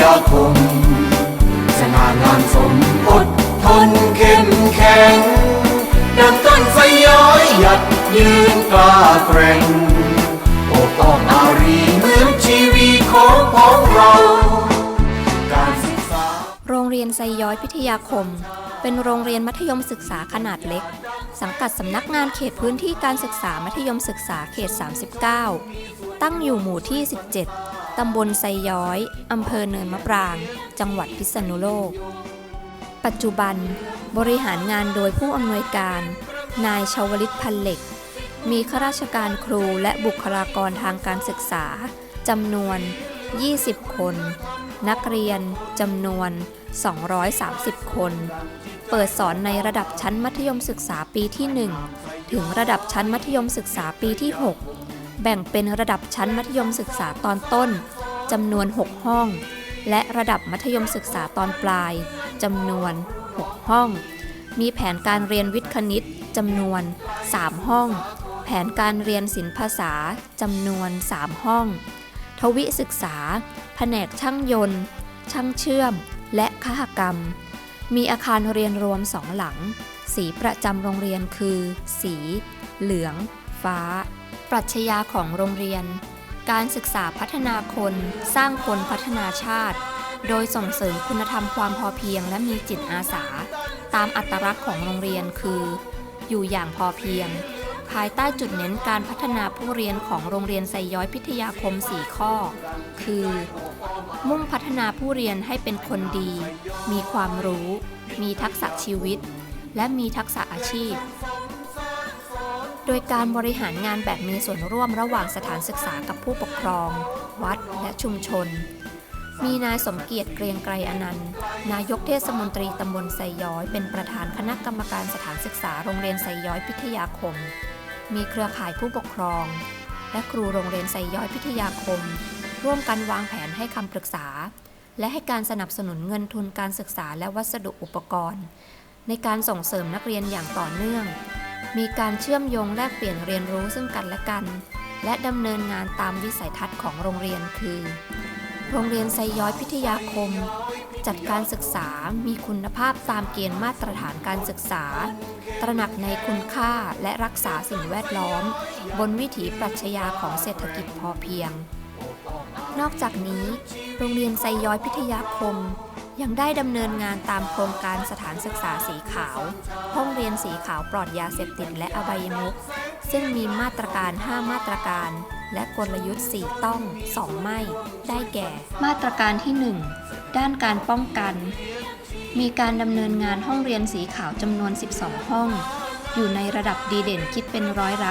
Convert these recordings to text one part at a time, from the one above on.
ยาคม สง่างามสมอดทนเข้มแข็ง ดังต้นไฟย้อยหยัดยืนกล้าแกร่งโอบอ้อมอารีเหมือนชีวีของพ้องเรา การศึกษา โรงเรียนไซย้อยพิทยาคม เป็นโรงเรียนมัธยมศึกษาขนาดเล็ก สังกัดสำนักงานเขตพื้นที่การศึกษามัธยมศึกษาเขต 39 ตั้งอยู่หมู่ที่ 17 ตำบลไซย้อย อำเภอเนินมะปราง จังหวัดพิษณุโลก ปัจจุบันบริหารงานโดยผู้อำนวยการ นายชาวลิตพันเหล็ก มีข้าราชการครูและบุคลากรทางการศึกษาจำนวน 20 คน นักเรียนจำนวน 230 คน เปิดสอนในระดับชั้นมัธยมศึกษาปีที่ 1 ถึงระดับชั้นมัธยมศึกษาปีที่ 6 แบ่งเป็นระดับชั้นมัธยมศึกษาตอนต้นจำนวน 6 ห้อง และระดับมัธยมศึกษาตอนปลายจำนวน 6 ห้อง มีแผนการเรียนวิทย์คณิตจำนวน 3 ห้อง แผนการเรียนศิลปภาษาจำนวน 3 ห้อง ทวิศึกษา แผนกช่างยนต์ ช่างเชื่อม และคหกรรม มีอาคารเรียนรวมสองหลัง สีประจำโรงเรียนคือ สี เหลือง ฟ้า ปรัชญาของโรงเรียน การศึกษาพัฒนาคน สร้างคนพัฒนาชาติ โดยส่งเสริมคุณธรรมความพอเพียงและมีจิตอาสา ตามอัตลักษณ์ของโรงเรียนคือ อยู่อย่างพอเพียง ภายใต้จุดเน้นการพัฒนาผู้เรียนของโรงเรียนไซย้อยพิทยาคม 4 ข้อ คือ มุ่งพัฒนาผู้เรียนให้เป็นคนดี มีความรู้ มีทักษะชีวิตและมีทักษะอาชีพ โดยการบริหารงานแบบมีส่วนร่วมระหว่างสถานศึกษากับผู้ปกครอง วัดและชุมชน มีนายสมเกียรติเกรียงไกรอนันต์ นายกเทศมนตรีตำบลไซย้อย เป็นประธานคณะกรรมการสถานศึกษาโรงเรียนไซย้อยพิทยาคม มีเครือข่ายผู้ปกครอง และครูโรงเรียนไซย้อยพิทยาคม ร่วมกันวางแผนให้คำปรึกษา และให้การสนับสนุนเงินทุนการศึกษาและวัสดุอุปกรณ์ ในการส่งเสริมนักเรียนอย่างต่อเนื่อง มีการเชื่อมโยงแลกเปลี่ยนเรียนรู้ซึ่งกันและกัน และดำเนินงานตามวิสัยทัศน์ของโรงเรียนคือ โรงเรียนไซย้อยพิทยาคม จัดการศึกษามีคุณภาพตามเกณฑ์มาตรฐานการศึกษา ตระหนักในคุณค่าและรักษาสิ่งแวดล้อม บนวิถีปรัชญาของเศรษฐกิจพอเพียง นอกจากนี้ โรงเรียนไซย้อยพิทยาคม ยังได้ดำเนินงานตามโครงการสถานศึกษาสีขาว ห้องเรียนสีขาวปลอดยาเสพติดและอบายมุขซึ่งมีมาตรการ 5 มาตรการ และกลยุทธ์ 4 ต้อง 2 ไม่ ได้แก่ มาตรการที่ 1 ด้านการป้องกัน มีการดำเนินงานห้องเรียนสีขาวจำนวน 12 ห้อง อยู่ในระดับดีเด่นคิดเป็นร้อยละ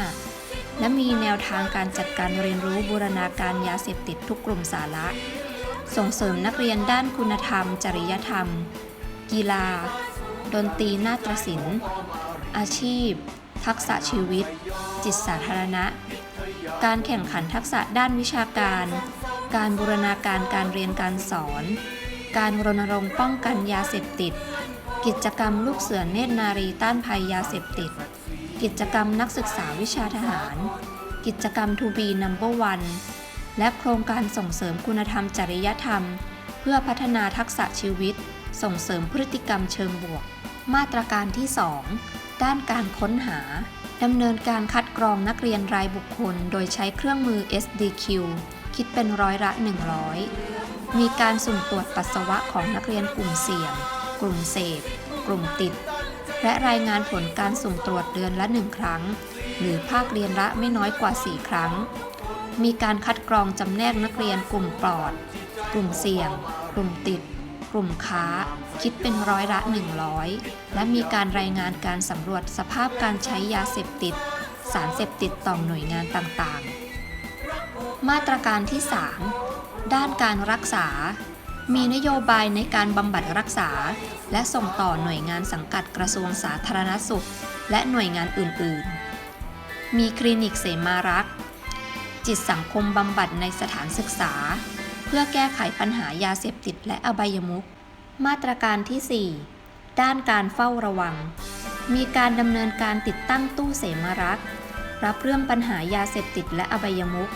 95 และมีแนวทางการจัดการเรียนรู้บูรณาการยาเสพติดทุกกลุ่มสาระ ส่งเสริมนักเรียนด้านคุณธรรม จริยธรรม กีฬา ดนตรีนาฏศิลป์ อาชีพ ทักษะชีวิต จิตสาธารณะ การแข่งขันทักษะด้านวิชาการ การบูรณาการการเรียนการสอน การรณรงค์ป้องกันยาเสพติด กิจกรรมลูกเสือเนตรนารีต้านภัยยาเสพติด กิจกรรมนักศึกษาวิชาทหาร กิจกรรมทูบีนัมเบอร์วัน และโครงการส่งเสริมคุณธรรมจริยธรรม เพื่อพัฒนาทักษะชีวิต ส่งเสริมพฤติกรรมเชิงบวก มาตรการที่ 2 ด้านการค้นหาดำเนินการคัดกรองนักเรียนรายบุคคล โดยใช้เครื่องมือ SDQ คิดเป็นร้อยละ 100 มีการสุ่มตรวจปัสสาวะของนักเรียนกลุ่มเสี่ยง กลุ่มเสพ กลุ่มติด และรายงานผลการสุ่มตรวจเดือนละ 1 ครั้ง หรือภาคเรียนละไม่น้อยกว่า 4 ครั้ง มีการคัดกรองจำแนกนักเรียนกลุ่มปลอด กลุ่มเสี่ยง กลุ่มติด กลุ่มค้า คิดเป็นร้อยละ 100 และมีการรายงานการสำรวจสภาพการใช้ยาเสพติด สารเสพติดต่อหน่วยงานต่างๆ มาตรการที่ 3 ด้านการรักษา มีนโยบายในการบำบัดรักษา และส่งต่อหน่วยงานสังกัดกระทรวงสาธารณสุข และหน่วยงานอื่นๆ มีคลินิกเสมารักษ์ จิตสังคมบำบัดในสถานศึกษา เพื่อแก้ไขปัญหายาเสพติดและอบายมุขมาตรการที่ 4 ด้านการเฝ้าระวัง มีการดำเนินการติดตั้งตู้เสมารักษ์รับเรื่องปัญหายาเสพติดและอบายมุข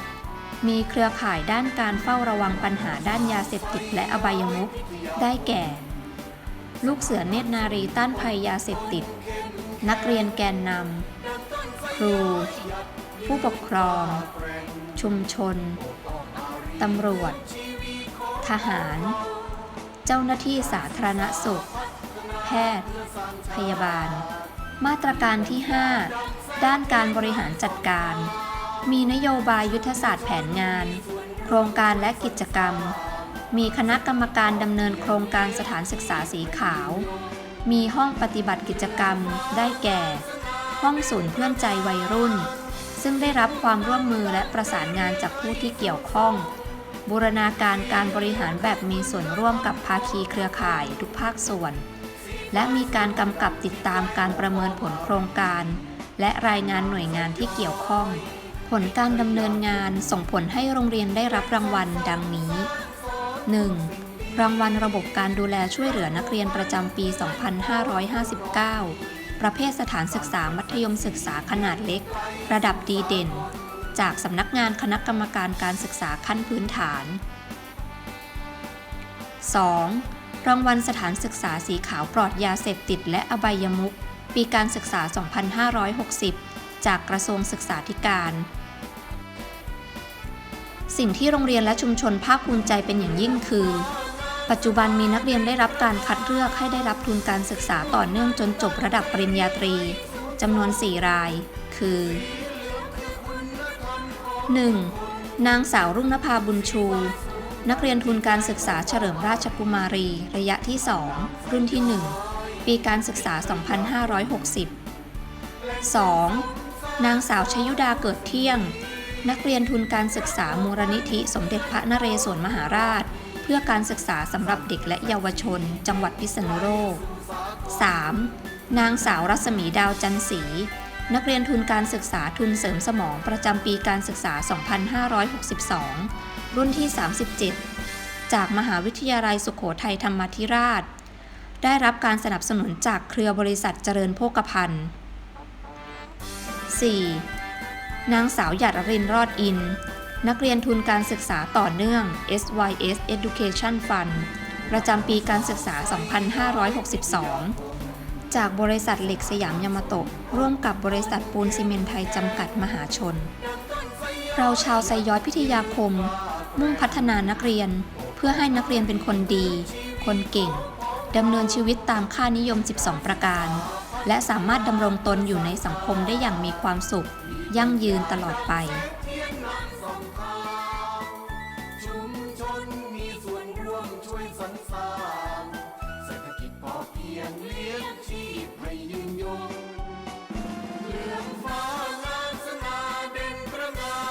มีเครือข่ายด้านการเฝ้าระวังปัญหาด้านยาเสพติดและอบายมุขได้แก่ ลูกเสือเนตรนารีต้านภัยยาเสพติด นักเรียนแกนนำครู ผู้ปกครอง ชุมชน ตำรวจ ทหาร เจ้าหน้าที่สาธารณสุข แพทย์ พยาบาล มาตรการที่ 5 ด้านการบริหารจัดการ มีนโยบายยุทธศาสตร์แผนงาน โครงการและกิจกรรม มีคณะกรรมการดำเนินโครงการสถานศึกษาสีขาว มีห้องปฏิบัติกิจกรรมได้แก่ ห้องศูนย์เพื่อนใจวัยรุ่น ซึ่งได้รับความร่วมมือและประสานงานจากผู้ที่เกี่ยวข้อง บูรณาการการบริหารแบบมีส่วนร่วมกับภาคีเครือข่ายทุกภาคส่วน และมีการกำกับติดตามการประเมินผลโครงการ และรายงานหน่วยงานที่เกี่ยวข้อง ผลการดำเนินงานส่งผลให้โรงเรียนได้รับรางวัลดังนี้ 1. รางวัลระบบการดูแลช่วยเหลือนักเรียนประจำปี 2559 ประเภทสถานศึกษามัธยมศึกษาขนาดเล็ก ระดับดีเด่น จากสำนักงานคณะกรรมการการศึกษาขั้นพื้นฐาน 2. รางวัลสถานศึกษาสีขาวปลอดยาเสพติดและอบายมุขปีการศึกษา 2560 จากกระทรวงศึกษาธิการ สิ่งที่โรงเรียนและชุมชนภาคภูมิใจเป็นอย่างยิ่งคือ ปัจจุบันมีนักเรียนได้รับการคัดเลือกให้ได้รับทุนการศึกษาต่อเนื่องจนจบระดับปริญญาตรีจำนวน 4 ราย คือ 1. นางสาวรุ่งนภาบุญชู นักเรียนทุนการศึกษาเฉลิมราชกุมารี ระยะที่ 2 รุ่นที่ 1 ปีการศึกษา 2560 2. นางสาวชยุดาเกิดเที่ยง นักเรียนทุนการศึกษามูลนิธิสมเด็จพระนเรศวรมหาราช พื่อการศึกษาสำหรับเด็กและเยาวชน จังหวัดพิษณุโลก 3. นางสาวรัศมีดาวจันศรีนักเรียนทุนการศึกษาทุนเสริมสมองประจำปีการศึกษา 2562 รุ่นที่ 37 จากมหาวิทยาลัยสุขโขทัยธรรมธิราช ได้รับการสนับสนุนจากเครือบริษัทเจริญโภคภัณฑ์ 4. นางสาวหยัดรินรอดอิน นักเรียนทุนการศึกษาต่อเนื่อง SYS Education Fund ประจำปีการศึกษา 2562 จากบริษัทเหล็กสยามยามาโตะร่วมกับบริษัทปูนซีเมนไทยจำกัดมหาชน เราชาวไซย้อยพิทยาคม มุ่งพัฒนานักเรียนเพื่อให้นักเรียนเป็นคนดี คนเก่งดำเนินชีวิตตามค่านิยม 12 ประการ และสามารถดำรงตนอยู่ในสังคมได้อย่างมีความสุข ยั่งยืนตลอดไป